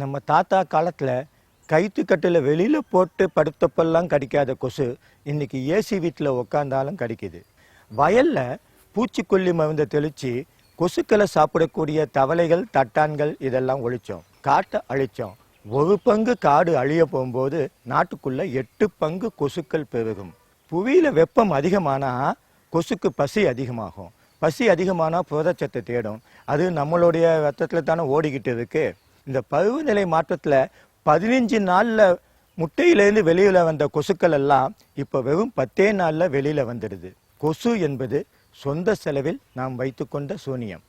நம்ம தாத்தா காலத்தில் கைத்துக்கட்டில் வெளியில் போட்டு படுத்தப்பெல்லாம் கடிக்காத கொசு இன்றைக்கி ஏசி வீட்டில் உக்காந்தாலும் கடிக்குது. வயலில் பூச்சிக்கொல்லி மருந்தை தெளித்து கொசுக்களை சாப்பிடக்கூடிய தவளைகள் தட்டான்கள் இதெல்லாம் ஒழிச்சோம். காட்டை அழிச்சோம். ஒரு பங்கு காடு அழிய போகும்போது நாட்டுக்குள்ளே எட்டு பங்கு கொசுக்கள் பெருகும். புவியில் வெப்பம் அதிகமானால் கொசுக்கு பசி அதிகமாகும். பசி அதிகமானால் புரதச்சத்தை தேடும். அது நம்மளுடைய ரத்தத்தில் தானே ஓடிக்கிட்டு இருக்குது இந்த பருவநிலை மாற்றத்தில் பதினஞ்சு நாளில் முட்டையிலேருந்து வெளியில் வந்த கொசுக்கள் எல்லாம் இப்போ வெறும் பத்தே நாளில் வெளியில் வந்துடுது. கொசு என்பது சொந்த செலவில் நாம் வைத்துக்கொண்ட சூனியம்.